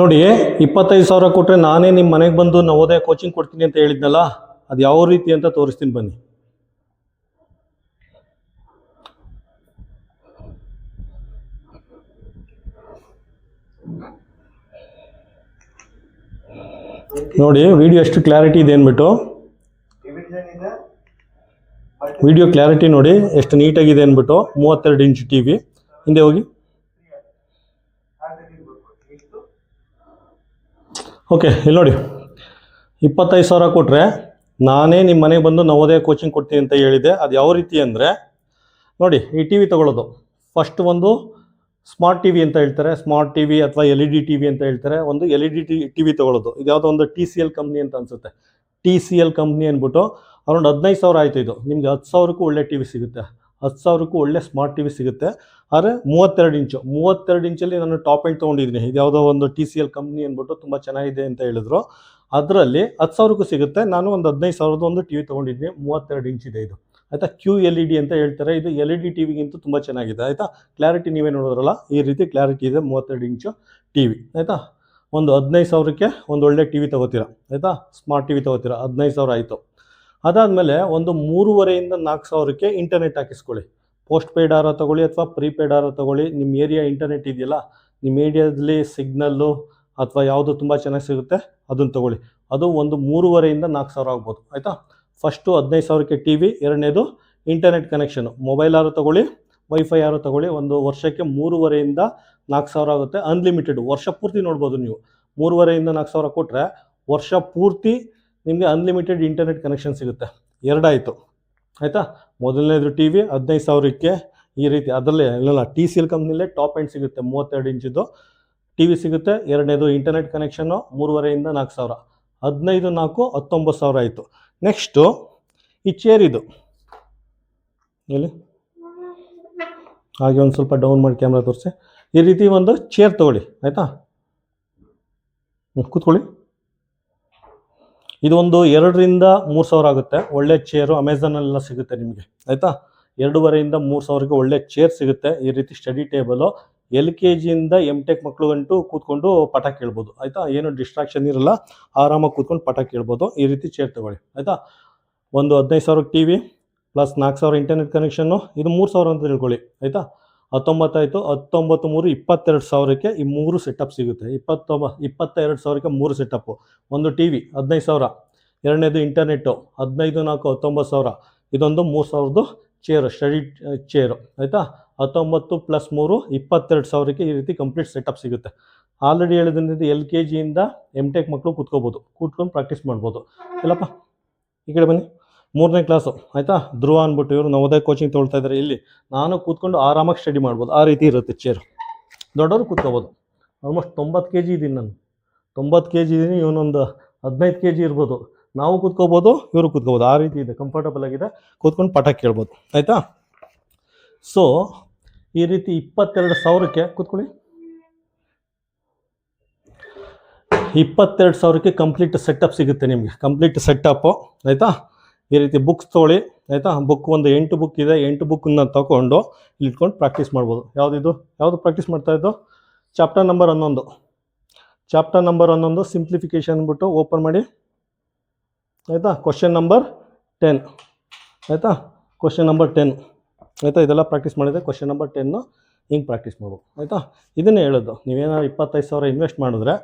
ನೋಡಿ, ಇಪ್ಪತ್ತೈದು ಸಾವಿರ ಕೊಟ್ಟರೆ ನಾನೇ ನಿಮ್ಮ ಮನೆಗೆ ಬಂದು ನವೋದಯ ಕೋಚಿಂಗ್ ಕೊಡ್ತೀನಿ ಅಂತ ಹೇಳಿದ್ನಲ್ಲ, ಅದು ಯಾವ ರೀತಿ ಅಂತ ತೋರಿಸ್ತೀನಿ ಬನ್ನಿ. ನೋಡಿ ವಿಡಿಯೋ ಎಷ್ಟು ಕ್ಲಾರಿಟಿ ಇದೆ ಅಂದ್ಬಿಟ್ಟು. ವಿಡಿಯೋ ಕ್ಲಾರಿಟಿ ನೋಡಿ, ಎಷ್ಟು ನೀಟಾಗಿದೆ ಅಂದ್ಬಿಟ್ಟು, ಮೂವತ್ತೆರಡು ಇಂಚ್ ಟಿ ವಿ ಹಿಂದೆ ಹೋಗಿ. ಓಕೆ, ಇಲ್ಲಿ ನೋಡಿ. ಇಪ್ಪತ್ತೈದು ಸಾವಿರ ಕೊಟ್ಟರೆ ನಾನೇ ನಿಮ್ಮ ಮನೆಗೆ ಬಂದು ನವೋದಯ ಕೋಚಿಂಗ್ ಕೊಡ್ತೀನಿ ಅಂತ ಹೇಳಿದೆ ಅದು ಯಾವ ರೀತಿ ಅಂದರೆ, ನೋಡಿ, ಈ ಟಿ ವಿ ತೊಗೊಳ್ಳೋದು ಫಸ್ಟ್ ಒಂದು ಸ್ಮಾರ್ಟ್ ಟಿ ವಿ ಅಂತ ಹೇಳ್ತಾರೆ. ಸ್ಮಾರ್ಟ್ ಟಿ ವಿ ಅಥವಾ L E D T V ಅಂತ ಹೇಳ್ತಾರೆ. ಒಂದು L E D T T V ತೊಗೊಳ್ಳೋದು ಇದು ಯಾವುದೋ ಒಂದು ಟಿ ಸಿ ಎಲ್ ಕಂಪ್ನಿ ಅಂತ ಅನಿಸುತ್ತೆ. ಟಿ ಸಿ ಎಲ್ ಕಂಪ್ನಿ ಅಂದ್ಬಿಟ್ಟು ಅರೌಂಡ್ ಹದಿನೈದು ಸಾವಿರ ಆಯಿತು ಇದು. ನಿಮಗೆ ಹತ್ತು ಸಾವಿರಕ್ಕೂ ಒಳ್ಳೆ ಟಿ ವಿ ಸಿಗುತ್ತೆ. ಹತ್ತು ಸಾವಿರಕ್ಕೂ ಒಳ್ಳೆ ಸ್ಮಾರ್ಟ್ ಟಿ ವಿ ಸಿಗುತ್ತೆ. ಆದರೆ ಮೂವತ್ತೆರಡು ಇಂಚು, ಮೂವತ್ತೆರಡು ಇಂಚಲ್ಲಿ ನಾನು ಟಾಪ್ ಎಂಡ್ ತೊಗೊಂಡಿದ್ದೀನಿ. ಇದು ಯಾವುದೋ ಒಂದು ಟಿ ಸಿ ಎಲ್ ಕಂಪ್ನಿ ಅಂದ್ಬಿಟ್ಟು ತುಂಬ ಚೆನ್ನಾಗಿದೆ ಅಂತ ಹೇಳಿದ್ರು. ಅದರಲ್ಲಿ ಹತ್ತು ಸಾವಿರಕ್ಕೂ ಸಿಗುತ್ತೆ. ನಾನು ಒಂದು ಹದಿನೈದು ಸಾವಿರದ ಒಂದು ಟಿ ವಿ ತೊಗೊಂಡಿದ್ದೀನಿ. ಮೂವತ್ತೆರಡು ಇಂಚ್ ಇದೆ ಇದು. ಆಯಿತಾ? ಕ್ಯೂ ಎಲ್ ಇ ಡಿ ಅಂತ ಹೇಳ್ತಾರೆ. ಇದು ಎಲ್ ಇ ಡಿ ಟಿ ವಿಗಿಂತ ತುಂಬ ಚೆನ್ನಾಗಿದೆ. ಆಯಿತಾ? ಕ್ಲಾರಿಟಿ ನೀವೇ ನೋಡೋದ್ರಲ್ಲ, ಈ ರೀತಿ ಕ್ಲಾರಿಟಿ ಇದೆ ಮೂವತ್ತೆರಡು ಇಂಚು ಟಿ ವಿ. ಆಯಿತಾ? ಒಂದು ಹದಿನೈದು ಸಾವಿರಕ್ಕೆ ಒಂದು ಒಳ್ಳೆ ಟಿ ವಿ ತೊಗೋತೀರಾ. ಆಯಿತಾ? ಸ್ಮಾರ್ಟ್ ಟಿ ವಿ ತೊಗೋತೀರಾ. ಹದಿನೈದು ಸಾವಿರ ಆಯಿತು. ಅದಾದಮೇಲೆ ಒಂದು ಮೂರುವರೆಯಿಂದ ನಾಲ್ಕು ಸಾವಿರಕ್ಕೆ ಇಂಟರ್ನೆಟ್ ಹಾಕಿಸ್ಕೊಳ್ಳಿ. ಪೋಸ್ಟ್ ಪೇಯ್ಡ್ ಆರ ತೊಗೊಳ್ಳಿ ಅಥವಾ ಪ್ರೀಪೇಯ್ಡ್ ಆರ ತೊಗೊಳ್ಳಿ. ನಿಮ್ಮ ಏರಿಯಾ ಇಂಟರ್ನೆಟ್ ಇದೆಯಲ್ಲ ನಿಮ್ಮ ಏರಿಯಾದಲ್ಲಿ ಸಿಗ್ನಲ್ಲು ಅಥವಾ ಯಾವುದು ತುಂಬ ಚೆನ್ನಾಗಿ ಸಿಗುತ್ತೆ, ಅದನ್ನು ತೊಗೊಳ್ಳಿ. ಅದು ಒಂದು ಮೂರುವರೆಯಿಂದ ನಾಲ್ಕು ಸಾವಿರ ಆಗ್ಬೋದು. ಆಯಿತಾ? ಫಸ್ಟು ಹದಿನೈದು ಸಾವಿರಕ್ಕೆ ಟಿ ವಿ ಎರಡನೇದು ಇಂಟರ್ನೆಟ್ ಕನೆಕ್ಷನು ಮೊಬೈಲ್ ಆರು ತೊಗೊಳ್ಳಿ ವೈಫೈ ಆರು ತೊಗೊಳ್ಳಿ. ಒಂದು ವರ್ಷಕ್ಕೆ ಮೂರುವರೆಯಿಂದ ನಾಲ್ಕು ಸಾವಿರ ಆಗುತ್ತೆ. ಅನ್ಲಿಮಿಟೆಡ್ ವರ್ಷ ಪೂರ್ತಿ ನೋಡ್ಬೋದು ನೀವು. ಮೂರುವರೆಯಿಂದ ನಾಲ್ಕು ಸಾವಿರ ಕೊಟ್ಟರೆ ವರ್ಷ ಪೂರ್ತಿ ನಿಮಗೆ ಅನ್ಲಿಮಿಟೆಡ್ ಇಂಟರ್ನೆಟ್ ಕನೆಕ್ಷನ್ ಸಿಗುತ್ತೆ. ಎರಡಾಯಿತು. ಆಯಿತಾ? ಮೊದಲನೇದು ಟಿ ವಿ ಹದಿನೈದು ಸಾವಿರಕ್ಕೆ ಈ ರೀತಿ ಅದರಲ್ಲೇ ಇಲ್ಲ ಟಿ ಸಿ ಎಲ್ ಕಂಪ್ನಿಲೇ ಟಾಪ್ ಎಂಡ್ ಸಿಗುತ್ತೆ, ಮೂವತ್ತೆರಡು ಇಂಚಿದ್ದು ಟಿ ವಿ ಸಿಗುತ್ತೆ, ಎರಡನೇದು ಇಂಟರ್ನೆಟ್ ಕನೆಕ್ಷನ್ನು ಮೂರುವರೆಯಿಂದ ನಾಲ್ಕು ಸಾವಿರ. ಹದಿನೈದು, ನಾಲ್ಕು, ಹತ್ತೊಂಬತ್ತು ಸಾವಿರ ಆಯಿತು. ನೆಕ್ಸ್ಟು ಈ ಚೇರ್ ಇದು. ಎಲ್ಲಿ? ಹಾಗೆ ಒಂದು ಸ್ವಲ್ಪ ಡೌನ್ ಮಾಡಿ ಕ್ಯಾಮ್ರಾ ತೋರಿಸಿ. ಈ ರೀತಿ ಒಂದು ಚೇರ್ ತೊಗೊಳ್ಳಿ, ಆಯಿತಾ? ಕೂತ್ಕೊಳ್ಳಿ. ಇದು ಒಂದು ಎರಡರಿಂದ ಮೂರು ಸಾವಿರ ಆಗುತ್ತೆ. ಒಳ್ಳೆ ಚೇರು ಅಮೆಝಾನಲ್ಲೆಲ್ಲ ಸಿಗುತ್ತೆ ನಿಮಗೆ. ಆಯಿತಾ? ಎರಡೂವರೆಯಿಂದ ಮೂರು ಸಾವಿರಕ್ಕೆ ಒಳ್ಳೆ ಚೇರ್ ಸಿಗುತ್ತೆ. ಈ ರೀತಿ ಸ್ಟಡಿ ಟೇಬಲು ಎಲ್ ಕೆ ಜಿಯಿಂದ ಎಂ ಟೆಕ್ ಮಕ್ಳುಗಂಟು ಕೂತ್ಕೊಂಡು ಪಾಠ ಕೇಳ್ಬೋದು. ಆಯಿತಾ? ಏನು ಡಿಸ್ಟ್ರಾಕ್ಷನ್ ಇರಲ್ಲ. ಆರಾಮಾಗಿ ಕೂತ್ಕೊಂಡು ಪಾಠ ಕೇಳ್ಬೋದು. ಈ ರೀತಿ ಚೇರ್ ತಗೊಳ್ಳಿ. ಆಯಿತಾ? ಒಂದು ಹದಿನೈದು ಸಾವಿರಕ್ಕೆ ಟಿ ವಿ ಪ್ಲಸ್ ನಾಲ್ಕು ಸಾವಿರ ಇಂಟರ್ನೆಟ್ ಕನೆಕ್ಷನ್ನು ಇದು ಮೂರು ಸಾವಿರ ಅಂತ ತಿಳ್ಕೊಳ್ಳಿ. ಆಯಿತಾ? ಹತ್ತೊಂಬತ್ತಾಯಿತು ಹತ್ತೊಂಬತ್ತು ಮೂರು ಇಪ್ಪತ್ತೆರಡು ಸಾವಿರಕ್ಕೆ ಈ ಮೂರು ಸೆಟಪ್ ಸಿಗುತ್ತೆ. ಇಪ್ಪತ್ತೊಂಬ, ಇಪ್ಪತ್ತೆರಡು ಸಾವಿರಕ್ಕೆ ಮೂರು ಸೆಟಪ್ಪು ಒಂದು ಟಿ ವಿ ಹದಿನೈದು ಸಾವಿರ. ಎರಡನೇದು ಇಂಟರ್ನೆಟ್ಟು ಹದಿನೈದು ನಾಲ್ಕು, ಹತ್ತೊಂಬತ್ತು ಸಾವಿರ. ಇದೊಂದು ಮೂರು ಸಾವಿರದ್ದು ಚೇರು ಸ್ಟಡಿ ಚೇರು ಆಯಿತಾ? ಹತ್ತೊಂಬತ್ತು ಪ್ಲಸ್ ಮೂರು, ಇಪ್ಪತ್ತೆರಡು ಸಾವಿರಕ್ಕೆ ಈ ರೀತಿ ಕಂಪ್ಲೀಟ್ ಸೆಟಪ್ ಸಿಗುತ್ತೆ. ಆಲ್ರೆಡಿ ಹೇಳಿದ್ರಿಂದ ಎಲ್ ಕೆ ಜಿಯಿಂದ ಎಂ ಟೆಕ್ ಮಕ್ಕಳು ಕೂತ್ಕೋಬೋದು. ಕೂತ್ಕೊಂಡು ಪ್ರಾಕ್ಟೀಸ್ ಮಾಡ್ಬೋದು. ಇಲ್ಲಪ್ಪ, ಈ ಕಡೆ ಬನ್ನಿ. ಮೂರನೇ ಕ್ಲಾಸು ಆಯಿತಾ? ಧ್ರುವ ಅಂದ್ಬಿಟ್ಟು ಇವರು ನವೋದಯ ಕೋಚಿಂಗ್ ತೊಗೊಳ್ತಾ ಇದ್ದಾರೆ ಇಲ್ಲಿ ನಾನು ಕೂತ್ಕೊಂಡು ಆರಾಮಾಗಿ ಸ್ಟಡಿ ಮಾಡ್ಬೋದು. ಆ ರೀತಿ ಇರುತ್ತೆ ಚೇರ್ ದೊಡ್ಡವರು ಕೂತ್ಕೋಬೋದು. ಆಲ್ಮೋಸ್ಟ್ ತೊಂಬತ್ತು ಕೆ ಜಿ ಇದ್ದೀನಿ ನಾನು. ತೊಂಬತ್ತು ಕೆ ಜಿ ಇದ್ದೀನಿ, ಇವನೊಂದು ಹದಿನೈದು ಕೆ ಜಿ ಇರ್ಬೋದು. ನಾವು ಕೂತ್ಕೋಬೋದು, ಇವರು ಕೂತ್ಕೋಬೋದು. ಆ ರೀತಿ ಇದೆ. ಕಂಫರ್ಟಬಲ್ ಆಗಿದೆ. ಕೂತ್ಕೊಂಡು ಪಾಠ ಕೇಳ್ಬೋದು. ಆಯಿತಾ? ಸೊ ಈ ರೀತಿ ಇಪ್ಪತ್ತೆರಡು ಸಾವಿರಕ್ಕೆ ಕೂತ್ಕೊಳ್ಳಿ. ಇಪ್ಪತ್ತೆರಡು ಸಾವಿರಕ್ಕೆ ಕಂಪ್ಲೀಟ್ ಸೆಟಪ್ ಸಿಗುತ್ತೆ ನಿಮಗೆ. ಕಂಪ್ಲೀಟ್ ಸೆಟಪ್ಪು ಆಯಿತಾ? ಈ ರೀತಿ ಬುಕ್ಸ್ ತೊಗೊಳ್ಳಿ ಆಯಿತಾ? ಬುಕ್ ಒಂದು ಎಂಟು ಬುಕ್ ಇದೆ, ಎಂಟು ಬುಕ್ಕನ್ನ ತಗೊಂಡು ಇಟ್ಕೊಂಡು ಪ್ರಾಕ್ಟೀಸ್ ಮಾಡ್ಬೋದು. ಯಾವುದಿದು? ಯಾವುದು ಪ್ರಾಕ್ಟೀಸ್ ಮಾಡ್ತಾ ಇದ್ದು? ಚಾಪ್ಟರ್ ನಂಬರ್ ಹನ್ನೊಂದು. ಚಾಪ್ಟರ್ ನಂಬರ್ ಹನ್ನೊಂದು ಸಿಂಪ್ಲಿಫಿಕೇಶನ್ ಅಂದ್ಬಿಟ್ಟು ಓಪನ್ ಮಾಡಿ. ಆಯಿತಾ? ಕ್ವಶನ್ ನಂಬರ್ ಟೆನ್ ಆಯಿತಾ? ಕ್ವಶನ್ ನಂಬರ್ ಟೆನ್ ಆಯಿತಾ? ಇದೆಲ್ಲ ಪ್ರಾಕ್ಟೀಸ್ ಮಾಡಿದೆ ಕ್ವಶನ್ ನಂಬರ್ ಟೆನ್ನು ಹಿಂಗೆ ಪ್ರಾಕ್ಟೀಸ್ ಮಾಡ್ಬೇಕು. ಆಯಿತಾ? ಇದನ್ನೇ ಹೇಳೋದು. ನೀವೇನಾದ್ರು ಇಪ್ಪತ್ತೈದು ಸಾವಿರ ಇನ್ವೆಸ್ಟ್ ಮಾಡಿದ್ರೆ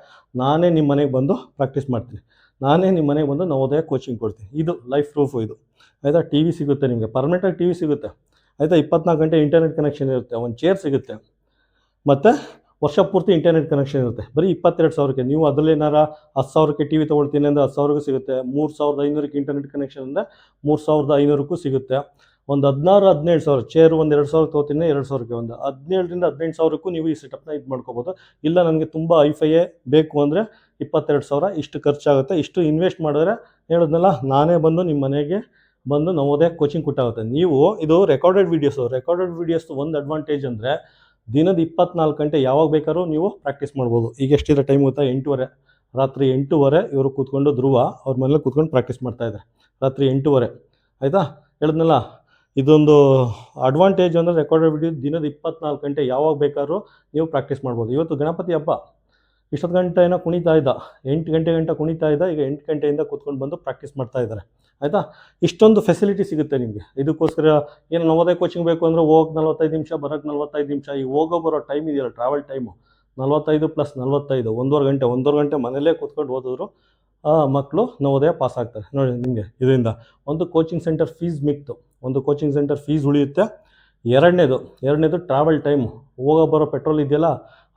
ನಾನೇ ನಿಮ್ಮ ಮನೆಗೆ ಬಂದು ಪ್ರಾಕ್ಟೀಸ್ ಮಾಡ್ತೀನಿ. ನಾನೇ ನಿಮ್ಮ ಮನೆಗೆ ಬಂದು ನವೋದಯ ಕೋಚಿಂಗ್ ಕೊಡ್ತೀನಿ. ಇದು ಲೈಫ್ ಪ್ರೂಫು ಇದು. ಆಯಿತಾ? ಟಿ ವಿ ಸಿಗುತ್ತೆ ನಿಮಗೆ. ಪರ್ಮನೆಂಟಾಗಿ ಟಿ ವಿ ಸಿಗುತ್ತೆ. ಆಯಿತಾ? ಇಪ್ಪತ್ನಾಲ್ಕು ಗಂಟೆ ಇಂಟರ್ನೆಟ್ ಕನೆಕ್ಷನ್ ಇರುತ್ತೆ. ಒಂದು ಚೇರ್ ಸಿಗುತ್ತೆ. ಮತ್ತು ವರ್ಷ ಪೂರ್ತಿ ಇಂಟರ್ನೆಟ್ ಕನೆಕ್ಷನ್ ಇರುತ್ತೆ. ಬರೀ ಇಪ್ಪತ್ತೆರಡು ಸಾವಿರಕ್ಕೆ. ನೀವು ಅದರಲ್ಲಿ ಏನಾರ ಹತ್ತು ಸಾವಿರಕ್ಕೆ ಟಿ ವಿ ತೊಗೊಳ್ತೀನಿ ಅಂದರೆ ಹತ್ತು ಸಾವಿರಕ್ಕೂ ಸಿಗುತ್ತೆ. ಮೂರು ಸಾವಿರದ ಐನೂರಕ್ಕೆ ಇಂಟರ್ನೆಟ್ ಕನೆಕ್ಷನ್ ಅಂದರೆ ಮೂರು ಸಾವಿರದ ಐನೂರಕ್ಕೂ ಸಿಗುತ್ತೆ. ಒಂದು ಹದಿನಾರು, ಹದಿನೇಳು ಸಾವಿರ ಚೇರ್ ಒಂದು ಎರಡು ಸಾವಿರ ತೊಗೋತೀನಿ, ಎರಡು ಸಾವಿರಕ್ಕೆ ಒಂದು. ಹದಿನೇಳರಿಂದ ಹದಿನೆಂಟು ಸಾವಿರಕ್ಕೂ ನೀವು ಈ ಸೆಟಪ್ನ ಇದು ಮಾಡ್ಕೋಬೋದು. ಇಲ್ಲ ನನಗೆ ತುಂಬ ಐಫೈಯೇ ಬೇಕು ಅಂದರೆ ಇಪ್ಪತ್ತೆರಡು ಸಾವಿರ, ಇಷ್ಟು ಖರ್ಚಾಗುತ್ತೆ, ಇಷ್ಟು ಇನ್ವೆಸ್ಟ್ ಮಾಡಿದ್ರೆ ಹೇಳಿದ್ನಲ್ಲ, ನಾನೇ ಬಂದು ನಿಮ್ಮ ಮನೆಗೆ ಬಂದು ನವೋದಯ ಕೋಚಿಂಗ್ ಕೊಟ್ಟಾಗುತ್ತೆ. ನೀವು ಇದು ರೆಕಾರ್ಡೆಡ್ ವೀಡಿಯೋಸು ರೆಕಾರ್ಡೆಡ್ ವೀಡಿಯೋಸ್ ಒಂದು ಅಡ್ವಾಂಟೇಜ್ ಅಂದರೆ ದಿನದ ಇಪ್ಪತ್ನಾಲ್ಕು ಗಂಟೆ ಯಾವಾಗ ಬೇಕಾದ್ರೂ ನೀವು ಪ್ರಾಕ್ಟೀಸ್ ಮಾಡ್ಬೋದು. ಈಗ ಎಷ್ಟಿದೆ ಟೈಮ್ ಗೊತ್ತಾ? ಎಂಟೂವರೆ. ರಾತ್ರಿ ಎಂಟೂವರೆ ಇವರು ಕೂತ್ಕೊಂಡು ಧ್ರುವ, ಅವ್ರ ಮನೇಲಿ ಕೂತ್ಕೊಂಡು ಪ್ರಾಕ್ಟೀಸ್ ಮಾಡ್ತಾಯಿದ್ದಾರೆ ರಾತ್ರಿ ಎಂಟೂವರೆ. ಆಯಿತಾ? ಹೇಳಿದ್ನಲ್ಲ ಇದೊಂದು ಅಡ್ವಾಂಟೇಜ್ ಅಂದರೆ ರೆಕಾರ್ಡೆಡ್ ವಿಡಿಯೋ ದಿನದ ಇಪ್ಪತ್ನಾಲ್ಕು ಗಂಟೆ ಯಾವಾಗ ಬೇಕಾದ್ರೂ ನೀವು ಪ್ರಾಕ್ಟೀಸ್ ಮಾಡ್ಬೋದು. ಇವತ್ತು ಗಣಪತಿ ಹಬ್ಬ. ಇಷ್ಟೊತ್ತು ಗಂಟೆ ಏನೋ ಕುಣಿತಾ ಇದ್ದ. ಎಂಟು ಗಂಟೆ ಗಂಟೆ ಕುಣಿತಾ ಇದ್ದ. ಈಗ ಎಂಟು ಗಂಟೆಯಿಂದ ಕೂತ್ಕೊಂಡು ಬಂದು ಪ್ರಾಕ್ಟೀಸ್ ಮಾಡ್ತಾ ಇದ್ದಾರೆ. ಆಯಿತಾ? ಇಷ್ಟೊಂದು ಫೆಸಿಲಿಟಿ ಸಿಗುತ್ತೆ ನಿಮಗೆ. ಇದಕ್ಕೋಸ್ಕರ ಏನು ನವೋದಯ ಕೋಚಿಂಗ್ ಬೇಕು ಅಂದರೆ ಹೋಗಿ ನಲ್ವತ್ತೈದು ನಿಮಿಷ ಬರೋಕ್ಕೆ ನಲ್ವತ್ತೈದು ನಿಮಿಷ. ಈ ಹೋಗೋ ಬರೋ ಟೈಮ್ ಇದೆಯಲ್ಲ ಟ್ರಾವೆಲ್ ಟೈಮು ನಲ್ವತ್ತೈದು ಪ್ಲಸ್ ನಲ್ವತ್ತೈದು. ಒಂದೂವರೆ ಗಂಟೆ ಒಂದೂವರೆ ಗಂಟೆ ಮನೇಲೇ ಕೂತ್ಕೊಂಡು ಓದಿದ್ರು. ಮಕ್ಕಳು ನವೋದಯ ಪಾಸ್ ಆಗ್ತಾರೆ. ನೋಡಿ ನಿಮಗೆ ಇದರಿಂದ. ಒಂದು ಕೋಚಿಂಗ್ ಸೆಂಟರ್ ಫೀಸ್ ಮಿಕ್ತು. ಒಂದು ಕೋಚಿಂಗ್ ಸೆಂಟರ್ ಫೀಸ್ ಉಳಿಯುತ್ತೆ. ಎರಡನೇದು ಎರಡನೇದು ಟ್ರಾವೆಲ್ ಟೈಮು ಹೋಗೋ ಬರೋ ಪೆಟ್ರೋಲ್ ಇದೆಯಲ್ಲ,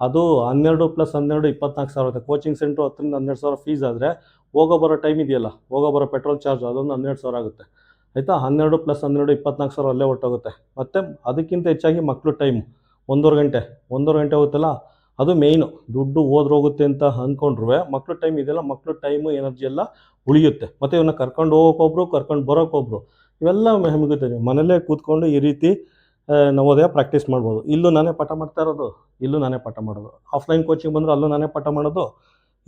ಅದು ಹನ್ನೆರಡು ಪ್ಲಸ್ ಹನ್ನೆರಡು ಇಪ್ಪತ್ನಾಲ್ಕು ಸಾವಿರ ಕೋಚಿಂಗ್ ಸೆಂಟ್ರು ಹತ್ತರಿಂದ ಹನ್ನೆರಡು ಸಾವಿರ ಫೀಸ್ ಆದರೆ ಹೋಗೋ ಬರೋ ಟೈಮ್ ಇದೆಯಲ್ಲ, ಹೋಗೋ ಬರೋ ಪೆಟ್ರೋಲ್ ಚಾರ್ಜ್ ಅದೊಂದು ಹನ್ನೆರಡು ಸಾವಿರ ಆಗುತ್ತೆ. ಆಯಿತಾ? ಹನ್ನೆರಡು ಪ್ಲಸ್ ಹನ್ನೆರಡು ಇಪ್ಪತ್ನಾಲ್ಕು ಸಾವಿರ ಅಲ್ಲೇ ಹೊರ್ಟೋಗುತ್ತೆ. ಮತ್ತು ಅದಕ್ಕಿಂತ ಹೆಚ್ಚಾಗಿ ಮಕ್ಕಳು ಟೈಮ್ ಒಂದೂವರೆ ಗಂಟೆ. ಒಂದೂವರೆ ಗಂಟೆ ಹೋಗುತ್ತಲ್ಲ ಅದು ಮೇಯ್ನು ದುಡ್ಡು ಹೋದ್ರೋಗುತ್ತೆ ಅಂತ ಅಂದ್ಕೊಂಡ್ರು ಮಕ್ಕಳು ಟೈಮ್ ಇದೆಲ್ಲ ಮಕ್ಕಳು ಟೈಮು ಎನರ್ಜಿ ಎಲ್ಲ ಉಳಿಯುತ್ತೆ. ಮತ್ತು ಇವನ್ನ ಕರ್ಕೊಂಡು ಹೋಗೋಕೊಬ್ರು ಕರ್ಕೊಂಡು ಬರೋಕ್ಕೊಬ್ರು ಇವೆಲ್ಲ ಮುಗುತ್ತೆ ನೀವು ಮನೇಲೇ ಕೂತ್ಕೊಂಡು ಈ ರೀತಿ ನವೋದಯ ಪ್ರಾಕ್ಟೀಸ್ ಮಾಡ್ಬೋದು. ಇಲ್ಲೂ ನಾನೇ ಪಾಠ ಮಾಡ್ತಾ ಇರೋದು, ಇಲ್ಲೂ ನಾನೇ ಪಾಠ ಮಾಡೋದು. ಆಫ್ಲೈನ್ ಕೋಚಿಂಗ್ ಬಂದರೆ ಅಲ್ಲೂ ನಾನೇ ಪಾಠ ಮಾಡೋದು,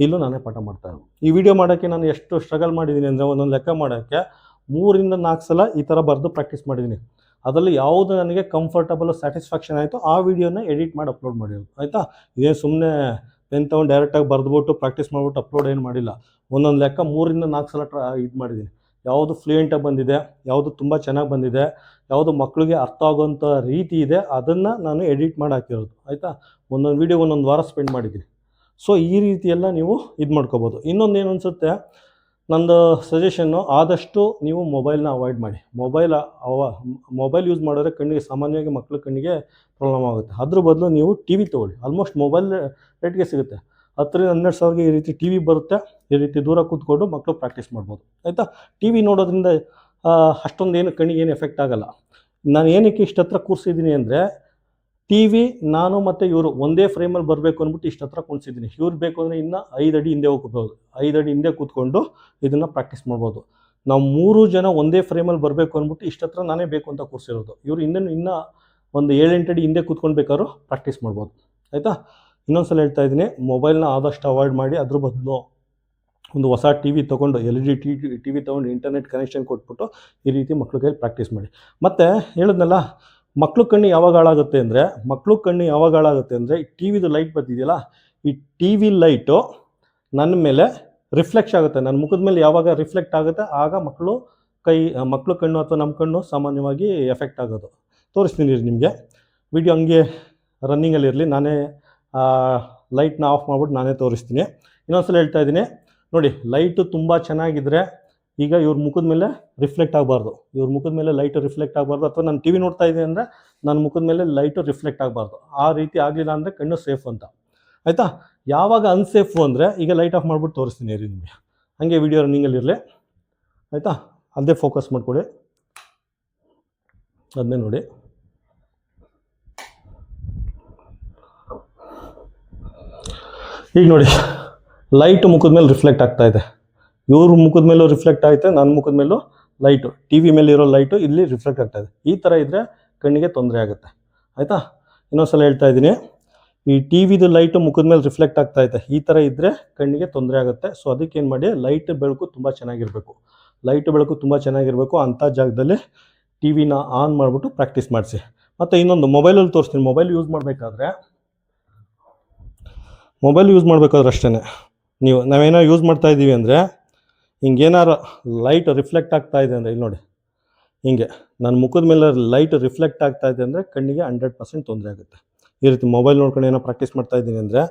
ಇಲ್ಲೂ ನಾನೇ ಪಾಠ ಮಾಡ್ತಾ ಇರೋದು. ಈ ವಿಡಿಯೋ ಮಾಡೋಕ್ಕೆ ನಾನು ಎಷ್ಟು ಸ್ಟ್ರಗಲ್ ಮಾಡಿದ್ದೀನಿ ಅಂದರೆ ಒಂದೊಂದು ಲೆಕ್ಕ ಮಾಡೋಕ್ಕೆ ಮೂರಿಂದ ನಾಲ್ಕು ಸಲ ಈ ಥರ ಬರೆದು ಪ್ರಾಕ್ಟೀಸ್ ಮಾಡಿದ್ದೀನಿ. ಅದರಲ್ಲಿ ಯಾವುದು ನನಗೆ ಕಂಫರ್ಟಬಲ್ ಸ್ಯಾಟಿಸ್ಫ್ಯಾಕ್ಷನ್ ಆಯಿತು ಆ ವಿಡಿಯೋನ ಎಡಿಟ್ ಮಾಡಿ ಅಪ್ಲೋಡ್ ಮಾಡಿರೋದು. ಆಯಿತಾ? ಇದೇ ಸುಮ್ಮನೆ ಪೆನ್ ತೊಗೊಂಡು ಡೈರೆಕ್ಟಾಗಿ ಬರೆದ್ಬಿಟ್ಟು ಪ್ರಾಕ್ಟೀಸ್ ಮಾಡಿಬಿಟ್ಟು ಅಪ್ಲೋಡ್ ಏನು ಮಾಡಿಲ್ಲ. ಒಂದೊಂದು ಲೆಕ್ಕ ಮೂರಿಂದ ನಾಲ್ಕು ಸಲ ಟ್ರ ಇದು ಮಾಡಿದ್ದೀನಿ ಯಾವುದು ಫ್ಲೂಯೆಂಟಾಗಿ ಬಂದಿದೆ, ಯಾವುದು ತುಂಬ ಚೆನ್ನಾಗಿ ಬಂದಿದೆ, ಯಾವುದು ಮಕ್ಕಳಿಗೆ ಅರ್ಥ ಆಗೋಂಥ ರೀತಿ ಇದೆ, ಅದನ್ನು ನಾನು ಎಡಿಟ್ ಮಾಡಿ ಹಾಕಿರೋದು. ಆಯಿತಾ? ಒಂದೊಂದು ವೀಡಿಯೋ ಒಂದೊಂದು ವಾರ ಸ್ಪೆಂಡ್ ಮಾಡಿದ್ದೀನಿ ಸೊ ಈ ರೀತಿಯೆಲ್ಲ ನೀವು ಇದು ಮಾಡ್ಕೋಬೋದು. ಇನ್ನೊಂದು ಏನು ಅನಿಸುತ್ತೆ? ನಂದು ಸಜೆಷನ್ನು ಆದಷ್ಟು ನೀವು ಮೊಬೈಲ್ನ ಅವಾಯ್ಡ್ ಮಾಡಿ. ಮೊಬೈಲ್ ಅವ ಮೊಬೈಲ್ ಯೂಸ್ ಮಾಡಿದ್ರೆ ಕಣ್ಣಿಗೆ, ಸಾಮಾನ್ಯವಾಗಿ ಮಕ್ಕಳ ಕಣ್ಣಿಗೆ ಪ್ರಾಬ್ಲಮ್ ಆಗುತ್ತೆ. ಅದ್ರ ಬದಲು ನೀವು ಟಿ ವಿ ತೊಗೊಳ್ಳಿ. ಆಲ್ಮೋಸ್ಟ್ ಮೊಬೈಲ್ ರೇಟ್ಗೆ ಸಿಗುತ್ತೆ. ಹತ್ತರಿಂದ ಹನ್ನೆರಡು ಸಾವಿರಗೆ ಈ ರೀತಿ ಟಿ ವಿ ಬರುತ್ತೆ. ಈ ರೀತಿ ದೂರ ಕೂತ್ಕೊಂಡು ಮಕ್ಕಳು ಪ್ರಾಕ್ಟೀಸ್ ಮಾಡ್ಬೋದು. ಆಯಿತಾ? ಟಿ ವಿ ನೋಡೋದ್ರಿಂದ ಅಷ್ಟೊಂದು ಏನು ಕಣ್ಣಿಗೆ ಏನು ಎಫೆಕ್ಟ್ ಆಗಲ್ಲ. ನಾನು ಏನಕ್ಕೆ ಇಷ್ಟತ್ರ ಕೂರಿಸಿದ್ದೀನಿ ಅಂದರೆ ಟಿ ವಿ ನಾನು ಮತ್ತು ಇವರು ಒಂದೇ ಫ್ರೇಮಲ್ಲಿ ಬರಬೇಕು ಅಂದ್ಬಿಟ್ಟು ಇಷ್ಟು ಹತ್ರ ಕುಣಿಸಿದ್ದೀನಿ ಇವ್ರು ಬೇಕು ಅಂದರೆ ಇನ್ನು ಐದು ಅಡಿ ಹಿಂದೆ ಹೋಗ್ಬೋದು. ಐದು ಅಡಿ ಹಿಂದೆ ಕೂತ್ಕೊಂಡು ಇದನ್ನು ಪ್ರಾಕ್ಟೀಸ್ ಮಾಡ್ಬೋದು. ನಾವು ಮೂರು ಜನ ಒಂದೇ ಫ್ರೇಮಲ್ಲಿ ಬರಬೇಕು ಅಂದ್ಬಿಟ್ಟು ಇಷ್ಟು ಹತ್ರ ನಾನೇ ಬೇಕು ಅಂತ ಕೂರಿಸಿರೋದು. ಇವರು ಇನ್ನೂ ಇನ್ನೂ ಒಂದು ಏಳೆಂಟು ಅಡಿ ಹಿಂದೆ ಕೂತ್ಕೊಂಡು ಪ್ರಾಕ್ಟೀಸ್ ಮಾಡ್ಬೋದು. ಆಯಿತಾ? ಇನ್ನೊಂದು ಸಲ ಹೇಳ್ತಾ ಇದ್ದೀನಿ ಮೊಬೈಲ್ನ ಆದಷ್ಟು ಅವಾಯ್ಡ್ ಮಾಡಿ ಅದ್ರ ಬದಲು ಒಂದು ಹೊಸ ಟಿ ವಿ ತೊಗೊಂಡು, L E D T T V ತೊಗೊಂಡು ಇಂಟರ್ನೆಟ್ ಕನೆಕ್ಷನ್ ಕೊಟ್ಬಿಟ್ಟು ಈ ರೀತಿ ಮಕ್ಳ ಪ್ರಾಕ್ಟೀಸ್ ಮಾಡಿ. ಮತ್ತು ಹೇಳಿದ್ನಲ್ಲ ಮಕ್ಳು ಕಣ್ಣು ಯಾವಾಗ ಹಾಳಾಗುತ್ತೆ ಅಂದರೆ, ಮಕ್ಳು ಕಣ್ಣು ಯಾವಾಗ ಹಾಳಾಗುತ್ತೆ ಅಂದರೆ ಟಿ ವಿದು ಲೈಟ್ ಬರ್ತಿದೆಯಲ್ಲ, ಈ ಟಿ ವಿ ಲೈಟು ನನ್ನ ಮೇಲೆ ರಿಫ್ಲೆಕ್ಟ್ ಆಗುತ್ತೆ. ನನ್ನ ಮುಖದ ಮೇಲೆ ಯಾವಾಗ ರಿಫ್ಲೆಕ್ಟ್ ಆಗುತ್ತೆ, ಆಗ ಮಕ್ಕಳು ಕೈ ಮಕ್ಕಳು ಕಣ್ಣು ಅಥವಾ ನಮ್ಮ ಕಣ್ಣು ಸಾಮಾನ್ಯವಾಗಿ ಎಫೆಕ್ಟ್ ಆಗೋದು. ತೋರಿಸ್ತೀನಿ ನಿಮಗೆ. ವಿಡಿಯೋ ಹಂಗೆ ರನ್ನಿಂಗಲ್ಲಿರಲಿ ನಾನೇ ಲೈಟ್ನ ಆಫ್ ಮಾಡ್ಬಿಟ್ಟು ನಾನೇ ತೋರಿಸ್ತೀನಿ. ಇನ್ನೊಂದ್ಸಲ ಹೇಳ್ತಾ ಇದ್ದೀನಿ. ನೋಡಿ ಲೈಟು ತುಂಬ ಚೆನ್ನಾಗಿದ್ದರೆ ಈಗ ಇವ್ರ ಮುಖದ ಮೇಲೆ ರಿಫ್ಲೆಕ್ಟ್ ಆಗಬಾರ್ದು. ಇವ್ರ ಮುಖದ ಮೇಲೆ ಲೈಟು ರಿಫ್ಲೆಕ್ಟ್ ಆಗಬಾರ್ದು ಅಥವಾ ನಾನು ಟಿ ವಿ ನೋಡ್ತಾ ಇದ್ದೀನಿ ಅಂದರೆ ನನ್ನ ಮುಖದ ಮೇಲೆ ಲೈಟು ರಿಫ್ಲೆಕ್ಟ್ ಆಗಬಾರ್ದು. ಆ ರೀತಿ ಆಗಲಿಲ್ಲ ಅಂದರೆ ಕಣ್ಣು ಸೇಫ್ ಅಂತ. ಆಯಿತಾ? ಯಾವಾಗ ಅನ್ಸೇಫು ಅಂದರೆ ಈಗ ಲೈಟ್ ಆಫ್ ಮಾಡ್ಬಿಟ್ಟು ತೋರಿಸ್ತೀನಿ ರೀ ನಿಮಗೆ. ಹಾಗೆ ವಿಡಿಯೋ ರನ್ನಿಂಗಲ್ಲಿರಲಿ ಆಯಿತಾ? ಅದೇ ಫೋಕಸ್ ಮಾಡಿಕೊಡಿ. ಅದನ್ನೇ ನೋಡಿ. ಈಗ ನೋಡಿ. ಲೈಟ್ ಮುಖದ ಮೇಲೆ ರಿಫ್ಲೆಕ್ಟ್ ಆಗ್ತಾ ಇದೆ. ಇವ್ರ ಮುಖದ ಮೇಲೂ ರಿಫ್ಲೆಕ್ಟ್ ಆಯ್ತು ನನ್ನ ಮುಖದ ಮೇಲೂ ಲೈಟು ಟಿ ವಿ ಮೇಲೆ ಇರೋ ಲೈಟು ಇಲ್ಲಿ ರಿಫ್ಲೆಕ್ಟ್ ಆಗ್ತಾ ಇದೆ. ಈ ಥರ ಇದ್ದರೆ ಕಣ್ಣಿಗೆ ತೊಂದರೆ ಆಗುತ್ತೆ. ಆಯಿತಾ? ಇನ್ನೊಂದ್ಸಲ ಹೇಳ್ತಾ ಇದ್ದೀನಿ. ಈ ಟಿ ವಿದು ಲೈಟು ಮುಖದ ಮೇಲೆ ರಿಫ್ಲೆಕ್ಟ್ ಆಗ್ತಾ ಇದೆ. ಈ ಥರ ಇದ್ದರೆ ಕಣ್ಣಿಗೆ ತೊಂದರೆ ಆಗುತ್ತೆ. ಸೊ ಅದಕ್ಕೆ ಏನು ಮಾಡಿ ಲೈಟ್ ಬೆಳಕು ತುಂಬ ಚೆನ್ನಾಗಿರಬೇಕು. ಲೈಟ್ ಬೆಳಕು ತುಂಬ ಚೆನ್ನಾಗಿರಬೇಕು ಅಂಥ ಜಾಗದಲ್ಲಿ ಟಿ ವಿನ ಆನ್ ಮಾಡಿಬಿಟ್ಟು ಪ್ರಾಕ್ಟೀಸ್ ಮಾಡಿಸಿ. ಮತ್ತು ಇನ್ನೊಂದು ಮೊಬೈಲಲ್ಲಿ ತೋರಿಸ್ತೀನಿ. ಮೊಬೈಲ್ ಯೂಸ್ ಮಾಡಬೇಕಾದ್ರೆ ಮೊಬೈಲ್ ಯೂಸ್ ಮಾಡಬೇಕಾದ್ರೆ ಅಷ್ಟೇ ನೀವು, ನಾವೇನೋ ಯೂಸ್ ಮಾಡ್ತಾ ಇದ್ದೀವಿ ಅಂದರೆ ಹಿಂಗೇನಾರು ಲೈಟ್ ರಿಫ್ಲೆಕ್ಟ್ ಆಗ್ತಾ ಇದೆ ಅಂದರೆ, ಇಲ್ಲಿ ನೋಡಿ. ಹಿಂಗೆ ನನ್ನ ಮುಖದ ಮೇಲೆ ಲೈಟ್ ರಿಫ್ಲೆಕ್ಟ್ ಆಗ್ತಾ ಇದೆ ಅಂದರೆ ಕಣ್ಣಿಗೆ ಹಂಡ್ರೆಡ್ ಪರ್ಸೆಂಟ್ ತೊಂದರೆ ಆಗುತ್ತೆ. ಈ ರೀತಿ ಮೊಬೈಲ್ ನೋಡ್ಕೊಂಡು ಏನೋ ಪ್ರಾಕ್ಟೀಸ್ ಮಾಡ್ತಾ ಇದ್ದೀನಿ ಅಂದರೆ,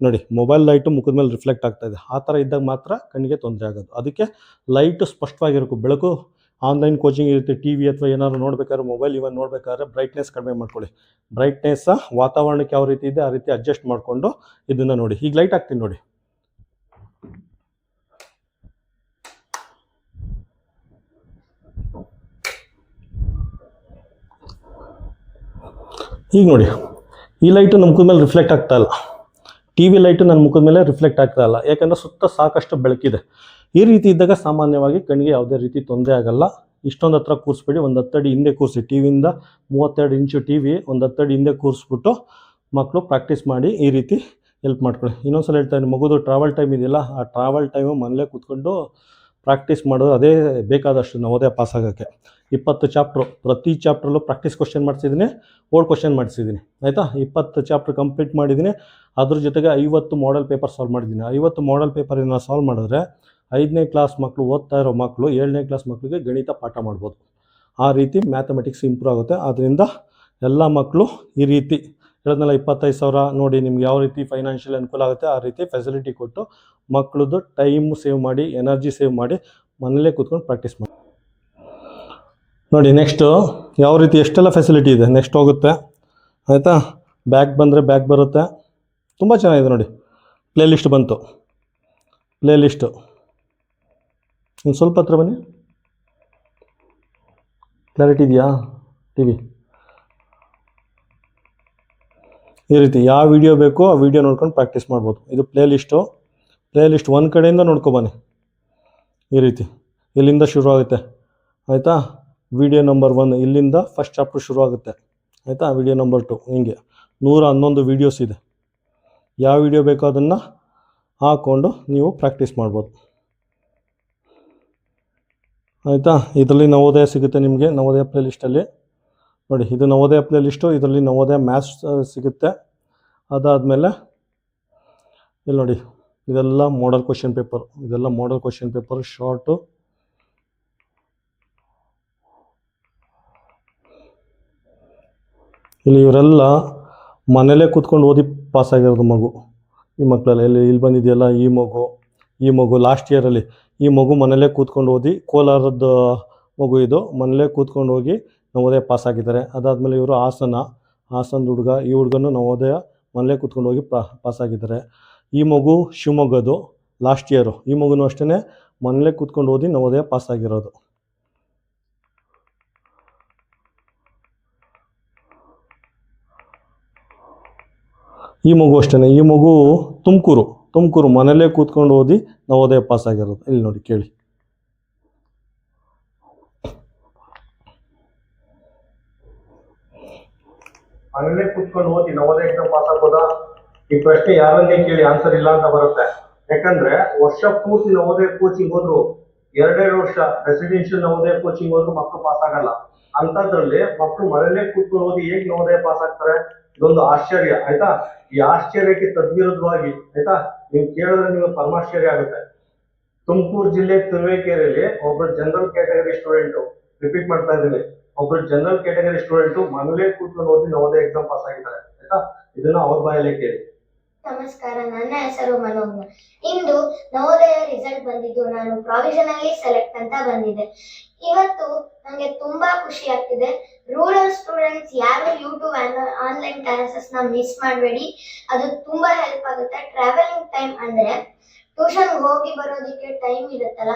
ನೋಡಿ ಮೊಬೈಲ್ ಲೈಟು ಮುಖದ ಮೇಲೆ ರಿಫ್ಲೆಕ್ಟ್ ಆಗ್ತಾ ಇದೆ. ಆ ಥರ ಇದ್ದಾಗ ಮಾತ್ರ ಕಣ್ಣಿಗೆ ತೊಂದರೆ ಆಗೋದು. ಅದಕ್ಕೆ ಲೈಟು ಸ್ಪಷ್ಟವಾಗಿರಬೇಕು ಬೆಳಕು ಆನ್ಲೈನ್ ಕೋಚಿಂಗ್ ಇರುತ್ತೆ ಟಿ ವಿ ಅಥವಾ ಏನಾದ್ರು ನೋಡಬೇಕಾದ್ರೆ ಮೊಬೈಲ್ ಇವನ್ ನೋಡಬೇಕಾದ್ರೆ ಬ್ರೈಟ್ನೆಸ್ ಕಡಿಮೆ ಮಾಡ್ಕೊಳ್ಳಿ. ಬ್ರೈಟ್ನೆಸ್ ವಾತಾವರಣಕ್ಕೆ ಯಾವ ರೀತಿ ಇದೆ, ಆ ರೀತಿ ಅಡ್ಜಸ್ಟ್ ಮಾಡಿಕೊಂಡು ಇದನ್ನು ನೋಡಿ. ಈಗ ಲೈಟ್ ಹಾಕ್ತೀನಿ ನೋಡಿ. ಈಗ ನೋಡಿ, ಈ ಲೈಟು ನಮ್ಮ ಮುಖದ ಮೇಲೆ ರಿಫ್ಲೆಕ್ಟ್ ಆಗ್ತಾ ಇಲ್ಲ. ಟಿ ವಿ ಲೈಟು ನನ್ನ ಮುಖದ ಮೇಲೆ ರಿಫ್ಲೆಕ್ಟ್ ಆಗ್ತಾ ಇಲ್ಲ. ಯಾಕಂದರೆ ಸುತ್ತ ಸಾಕಷ್ಟು ಬೆಳಕಿದೆ ಈ ರೀತಿ ಇದ್ದಾಗ ಸಾಮಾನ್ಯವಾಗಿ ಕಣ್ಣಿಗೆ ಯಾವುದೇ ರೀತಿ ತೊಂದರೆ ಆಗಲ್ಲ. ಇಷ್ಟೊಂದು ಹತ್ರ ಕೂರಿಸ್ಬೇಡಿ, ಒಂದು ಹತ್ತಡಿ ಹಿಂದೆ ಕೂರಿಸಿ. ಟಿ ವಿಯಿಂದ ಮೂವತ್ತೆರಡು ಇಂಚು ಟಿ ವಿ ಒಂದು ಹತ್ತಡಿ ಹಿಂದೆ ಕೂರಿಸ್ಬಿಟ್ಟು ಮಕ್ಕಳು ಪ್ರಾಕ್ಟೀಸ್ ಮಾಡಿ ಈ ರೀತಿ ಹೆಲ್ಪ್ ಮಾಡ್ಕೊಳ್ಳಿ. ಇನ್ನೊಂದ್ಸಲ ಹೇಳ್ತಾ ಇದ್ದೀನಿ, ಮಗುದು ಟ್ರಾವೆಲ್ ಟೈಮ್ ಇದೆಯಲ್ಲ, ಆ ಟ್ರಾವೆಲ್ ಟೈಮು ಮನೇಲೇ ಕೂತ್ಕೊಂಡು ಪ್ರಾಕ್ಟೀಸ್ ಮಾಡೋದು ಅದೇ ಬೇಕಾದಷ್ಟು ನವೋದಯ ಪಾಸ್ ಆಗೋಕ್ಕೆ. ಇಪ್ಪತ್ತು ಚಾಪ್ಟ್ರು ಪ್ರತಿ ಚಾಪ್ಟ್ರಲ್ಲೂ ಪ್ರಾಕ್ಟೀಸ್ ಕ್ವಶನ್ ಮಾಡಿಸಿದ್ದೀನಿ ಓಲ್ಡ್ ಕ್ವಶನ್ ಮಾಡಿಸಿದ್ದೀನಿ. ಆಯಿತಾ? ಇಪ್ಪತ್ತು ಚಾಪ್ಟ್ರ್ ಕಂಪ್ಲೀಟ್ ಮಾಡಿದ್ದೀನಿ. ಅದ್ರ ಜೊತೆಗೆ ಐವತ್ತು ಮಾಡೆಲ್ ಪೇಪರ್ ಸಾಲ್ವ್ ಮಾಡಿದ್ದೀನಿ. ಐವತ್ತು ಮಾಡಲ್ ಪೇಪರನ್ನು ಸಾಲ್ವ್ ಮಾಡಿದ್ರೆ ಐದನೇ ಕ್ಲಾಸ್ ಮಕ್ಕಳು ಓದ್ತಾ ಇರೋ ಮಕ್ಕಳು ಏಳನೇ ಕ್ಲಾಸ್ ಮಕ್ಕಳಿಗೆ ಗಣಿತ ಪಾಠ ಮಾಡ್ಬೋದು. ಆ ರೀತಿ ಮ್ಯಾಥಮೆಟಿಕ್ಸ್ ಇಂಪ್ರೂವ್ ಆಗುತ್ತೆ. ಆದ್ದರಿಂದ ಎಲ್ಲ ಮಕ್ಕಳು ಈ ರೀತಿ ಹೇಳಿದ್ನಲ್ಲ ಇಪ್ಪತ್ತೈದು ಸಾವಿರ ನೋಡಿ ನಿಮ್ಗೆ ಯಾವ ರೀತಿ ಫೈನಾನ್ಷಿಯಲ್ ಅನುಕೂಲ ಆಗುತ್ತೆ, ಆ ರೀತಿ ಫೆಸಿಲಿಟಿ ಕೊಟ್ಟು ಮಕ್ಕಳದ್ದು ಟೈಮ್ ಸೇವ್ ಮಾಡಿ ಎನರ್ಜಿ ಸೇವ್ ಮಾಡಿ ಮನೇಲೇ ಕೂತ್ಕೊಂಡು ಪ್ರಾಕ್ಟೀಸ್ ಮಾಡಿ ನೋಡಿ ನೆಕ್ಸ್ಟು ಯಾವ ರೀತಿ ಎಷ್ಟೆಲ್ಲ ಫೆಸಿಲಿಟಿ ಇದೆ ನೆಕ್ಸ್ಟ್ ಹೋಗುತ್ತೆ. ಆಯಿತಾ? ಬ್ಯಾಗ್ ಬಂದರೆ ಬ್ಯಾಗ್ ಬರುತ್ತೆ. ತುಂಬ ಚೆನ್ನಾಗಿದೆ ನೋಡಿ. ಪ್ಲೇ ಲಿಸ್ಟ್ ಬಂತು. ಪ್ಲೇ ಲಿಸ್ಟು ಒಂದು ಸ್ವಲ್ಪ ಹತ್ರ ಬನ್ನಿ. ಕ್ಲಾರಿಟಿ ಇದೆಯಾ? ಟಿ ವಿ ಈ ರೀತಿ ಯಾವ ವಿಡಿಯೋ ಬೇಕೋ ಆ ವಿಡಿಯೋ ನೋಡ್ಕೊಂಡು ಪ್ರಾಕ್ಟೀಸ್ ಮಾಡ್ಬೋದು. ಇದು ಪ್ಲೇ ಲಿಸ್ಟು ಪ್ಲೇ ಲಿಸ್ಟ್ ಒಂದು ಕಡೆಯಿಂದ ನೋಡ್ಕೊಬನ್ನಿ ಈ ರೀತಿ ಇಲ್ಲಿಂದ ಶುರು ಆಗುತ್ತೆ. ಆಯಿತಾ? ವಿಡಿಯೋ ನಂಬರ್ ಒನ್ ಇಲ್ಲಿಂದ ಫಸ್ಟ್ ಚಾಪ್ಟರ್ ಶುರು ಆಗುತ್ತೆ. ಆಯಿತಾ? ವಿಡಿಯೋ ನಂಬರ್ ಟು ಹಿಂಗೆ. ನೂರ ಹನ್ನೊಂದು ವೀಡಿಯೋಸ್ ಇದೆ. ಯಾವ ವಿಡಿಯೋ ಬೇಕೋ ಅದನ್ನು ಹಾಕ್ಕೊಂಡು ನೀವು ಪ್ರಾಕ್ಟೀಸ್ ಮಾಡ್ಬೋದು. ಆಯಿತಾ? ಇದರಲ್ಲಿ ನವೋದಯ ಸಿಗುತ್ತೆ ನಿಮಗೆ. ನವೋದಯ ಪ್ಲೇ ಲಿಸ್ಟಲ್ಲಿ ನೋಡಿ, ಇದು ನವೋದಯ ಪ್ಲೇ ಲಿಸ್ಟು ಇದರಲ್ಲಿ ನವೋದಯ ಮ್ಯಾಥ್ಸ್ ಸಿಗುತ್ತೆ. ಅದಾದಮೇಲೆ, ಇಲ್ಲಿ ನೋಡಿ, ಇದೆಲ್ಲ ಮಾಡಲ್ ಕ್ವಶನ್ ಪೇಪರ್ ಇದೆಲ್ಲ ಮಾಡಲ್ ಕ್ವಶನ್ ಪೇಪರ್ ಶಾರ್ಟು ಇಲ್ಲಿ ಇವರೆಲ್ಲ ಮನೇಲೇ ಕೂತ್ಕೊಂಡು ಓದಿ ಪಾಸ್ ಆಗಿರೋದು ಮಗು, ಈ ಮಕ್ಕಳೆಲ್ಲ ಇಲ್ಲಿ ಇಲ್ಲಿ ಬಂದಿದೆಯಲ್ಲ ಈ ಮಗು ಈ ಮಗು ಲಾಸ್ಟ್ ಇಯರಲ್ಲಿ ಈ ಮಗು ಮನೇಲೇ ಕೂತ್ಕೊಂಡು ಓದಿ ಕೋಲಾರದ ಮಗು ಇದು, ಮನೇಲೇ ಕೂತ್ಕೊಂಡು ಹೋಗಿ ನವೋದಯ ಪಾಸ್ ಆಗಿದ್ದಾರೆ ಅದಾದಮೇಲೆ ಇವರು ಹಾಸನ, ಹಾಸನದ ಹುಡುಗ, ಈ ಹುಡುಗನು ನವೋದಯ ಮನೆಯಲ್ಲೇ ಕೂತ್ಕೊಂಡು ಹೋಗಿ ಪಾಸ್ ಆಗಿದ್ದಾರೆ ಈ ಮಗು ಶಿವಮೊಗ್ಗದು ಲಾಸ್ಟ್ ಇಯರು ಈ ಮಗುನೂ ಅಷ್ಟೇ ಮನೆಯಲ್ಲೇ ಕೂತ್ಕೊಂಡು ಓದಿ ನವೋದಯ ಪಾಸ್ ಆಗಿರೋದು ಈ ಮಗು ಅಷ್ಟೇ ಈ ಮಗು ತುಮಕೂರು ತುಮಕೂರು ಮನೆಯಲ್ಲೇ ಕೂತ್ಕೊಂಡು ಓದಿ ನವೋದಯ ಪಾಸ್ ಆಗಿರೋದು ಇಲ್ಲಿ ನೋಡಿ ಕೇಳಿ. ಮನೇಲೇ ಕುತ್ಕೊಂಡು ಓದಿ ನವೋದಯ ಎಕ್ಸಾಮ್ ಪಾಸ್ ಆಗ್ಬೋದಾ? ಈ ಪ್ರಶ್ನೆ ಯಾರನ್ನೇ ಕೇಳಿ ಆನ್ಸರ್ ಇಲ್ಲ ಅಂತ ಬರುತ್ತೆ. ಯಾಕಂದ್ರೆ ವರ್ಷ ಪೂರ್ತಿ ನವೋದಯ ಕೋಚಿಂಗ್ ಹೋದ್ರು, ಎರಡೆರಡು ವರ್ಷ ರೆಸಿಡೆನ್ಷಿಯಲ್ ನವೋದಯ ಕೋಚಿಂಗ್ ಹೋದ್ರು ಮಕ್ಕಳು ಪಾಸ್ ಆಗಲ್ಲ. ಅಂತದ್ರಲ್ಲಿ ಮಕ್ಕಳು ಮನೇಲೆ ಕೂತ್ಕೊಂಡು ಓದಿ ಹೇಗ್ ನವೋದಯ ಪಾಸ್ ಆಗ್ತಾರೆ? ಇದೊಂದು ಆಶ್ಚರ್ಯ, ಆಯ್ತಾ? ಈ ಆಶ್ಚರ್ಯಕ್ಕೆ ತದ್ವಿರುದ್ಧವಾಗಿ, ಆಯ್ತಾ? ನೀವು ಕೇಳಿದ್ರೆ ನಿಮಗೆ ಪರಮಾಶ್ಚರ್ಯ ಆಗುತ್ತೆ. ತುಮಕೂರು ಜಿಲ್ಲೆ ತುರುವೇಕೆರೆಯಲ್ಲಿ ಒಬ್ಬರು ಜನರಲ್ ಕ್ಯಾಟಗರಿ ಸ್ಟೂಡೆಂಟ್ ರಿಪೀಟ್ ಮಾಡ್ತಾ ಇದ್ದೀನಿ. ಒಬ್ರು ಜನರಲ್ ಕ್ಯಾಟಗರಿ ಸ್ಟೂಡೆಂಟ್ ಮನೇಲೇ ಕೂತ್ಕೊಂಡು ಓದಿ ನವೋದಯ ಎಕ್ಸಾಮ್ ಪಾಸ್ ಆಗಿದ್ದಾರೆ, ಆಯ್ತಾ? ಇದನ್ನ ಅವ್ರ ಬಾಯಲ್ಲೇ ಕೇಳಿ. ನಮಸ್ಕಾರ, ನನ್ನ ಹೆಸರು ಮನೋಜ್ಞ ಇಂದು ನವೋದಯ ರಿಸಲ್ಟ್ ಬಂದಿದ್ದು ನಾನು ಪ್ರಾವಿಷನಲ್ಲಿ ಸೆಲೆಕ್ಟ್ ಅಂತ ಬಂದಿದೆ ಇವತ್ತು ನನಗೆ ತುಂಬಾ ಖುಷಿ ಆಗ್ತಿದೆ. ರೂರಲ್ ಸ್ಟೂಡೆಂಟ್ಸ್ ಯಾರು ಯೂಟ್ಯೂಬ್ ಆನ್ಲೈನ್ ಕ್ಲಾಸಸ್ನ ಮಿಸ್ ಮಾಡಬೇಡಿ. ಅದು ತುಂಬಾ ಹೆಲ್ಪ್ ಆಗುತ್ತೆ. ಟ್ರಾವೆಲಿಂಗ್ ಟೈಮ್ ಅಂದ್ರೆ ಟ್ಯೂಷನ್ ಹೋಗಿ ಬರೋದಕ್ಕೆ ಟೈಮ್ ಇರುತ್ತಲ್ಲ,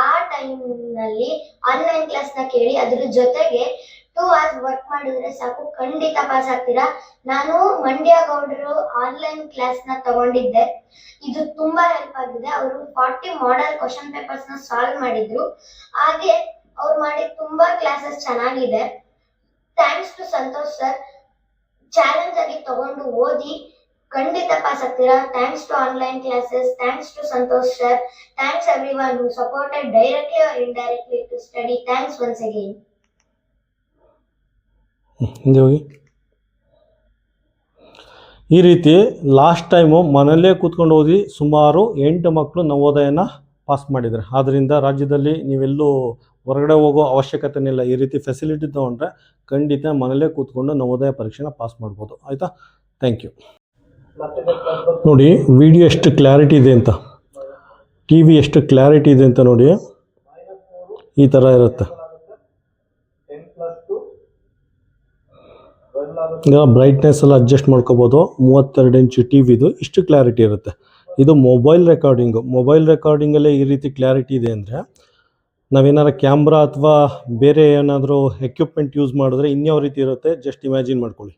ಆ ಟೈಮ್ನಲ್ಲಿ ಆನ್ಲೈನ್ ಕ್ಲಾಸ್ನ ಕೇಳಿ ಅದ್ರ ಜೊತೆಗೆ ಟೂ ಅವರ್ಸ್ ವರ್ಕ್ ಮಾಡಿದ್ರೆ ಸಾಕು, ಖಂಡಿತ ಪಾಸ್ ಆಗ್ತೀರಾ? ನಾನು ಮಂಡ್ಯ ಗೌಡರು ಆನ್ಲೈನ್ ಕ್ಲಾಸ್ನ ತಗೊಂಡಿದ್ದೆ. ಇದು ತುಂಬಾ ಹೆಲ್ಪ್ ಆಗಿದೆ. ಅವರು ಫಾರ್ಟಿ ಮಾಡೆಲ್ ಕ್ವಶನ್ ಪೇಪರ್ಸ್ನ ಸಾಲ್ವ್ ಮಾಡಿದ್ರು. ಹಾಗೆ ಅವ್ರು ಮಾಡಿದ ತುಂಬಾ ಕ್ಲಾಸಸ್ ಚೆನ್ನಾಗಿದೆ. Thanks to Santosh sir challenge ಆಗಿ ತಗೊಂಡು ಓದಿ ಖಂಡಿತ ಪಾಸ್ ಆಗ್ತೀರಾ thanks to online classes thanks to Santosh sir thanks everyone who supported directly or indirectly to study thanks once again ಹಿಂದೆ ಹೋಗಿ. ಈ ರೀತಿ ಲಾಸ್ಟ್ ಟೈಮು ಮನೆಯಲ್ಲೇ ಕೂತ್ಕೊಂಡು ಓದಿ ಸುಮಾರು ಎಂಟು ಮಕ್ಕಳು ನವೋದಯನ ಪಾಸ್ ಮಾಡಿದ್ದಾರೆ ಆದ್ದರಿಂದ ರಾಜ್ಯದಲ್ಲಿ ನೀವೆಲ್ಲೂ ಹೊರಗಡೆ ಹೋಗೋ ಅವಶ್ಯಕತೆನೇ ಇಲ್ಲ ಈ ರೀತಿ ಫೆಸಿಲಿಟಿ ತೊಗೊಂಡ್ರೆ ಖಂಡಿತ ಮನೇಲೇ ಕೂತ್ಕೊಂಡು ನವೋದಯ ಪರೀಕ್ಷೆನ ಪಾಸ್ ಮಾಡ್ಬೋದು. ಆಯಿತಾ? ಥ್ಯಾಂಕ್ ಯು ನೋಡಿ ವಿಡಿಯೋ ಎಷ್ಟು ಕ್ಲಾರಿಟಿ ಇದೆ ಅಂತ. ಟಿ ವಿ ಎಷ್ಟು ಕ್ಲಾರಿಟಿ ಇದೆ ಅಂತ ನೋಡಿ. ಈ ಥರ ಇರುತ್ತೆ. ಈಗ ಬ್ರೈಟ್ನೆಸ್ ಎಲ್ಲ ಅಡ್ಜಸ್ಟ್ ಮಾಡ್ಕೋಬೋದು. ಮೂವತ್ತೆರಡು ಇಂಚು ಟಿ ವಿದು ಇಷ್ಟು ಕ್ಲಾರಿಟಿ ಇರುತ್ತೆ. ಇದು ಮೊಬೈಲ್ ರೆಕಾರ್ಡಿಂಗು ಮೊಬೈಲ್ ರೆಕಾರ್ಡಿಂಗಲ್ಲೇ ಈ ರೀತಿ ಕ್ಲಾರಿಟಿ ಇದೆ ಅಂದರೆ, ನಾವೇನಾರ ಕ್ಯಾಮ್ರಾ ಅಥವಾ ಬೇರೆ ಏನಾದರೂ ಎಕ್ವಿಪ್ಮೆಂಟ್ ಯೂಸ್ ಮಾಡಿದ್ರೆ ಇನ್ಯಾವ ರೀತಿ ಇರುತ್ತೆ ಜಸ್ಟ್ ಇಮ್ಯಾಜಿನ್ ಮಾಡ್ಕೊಳ್ಳಿ.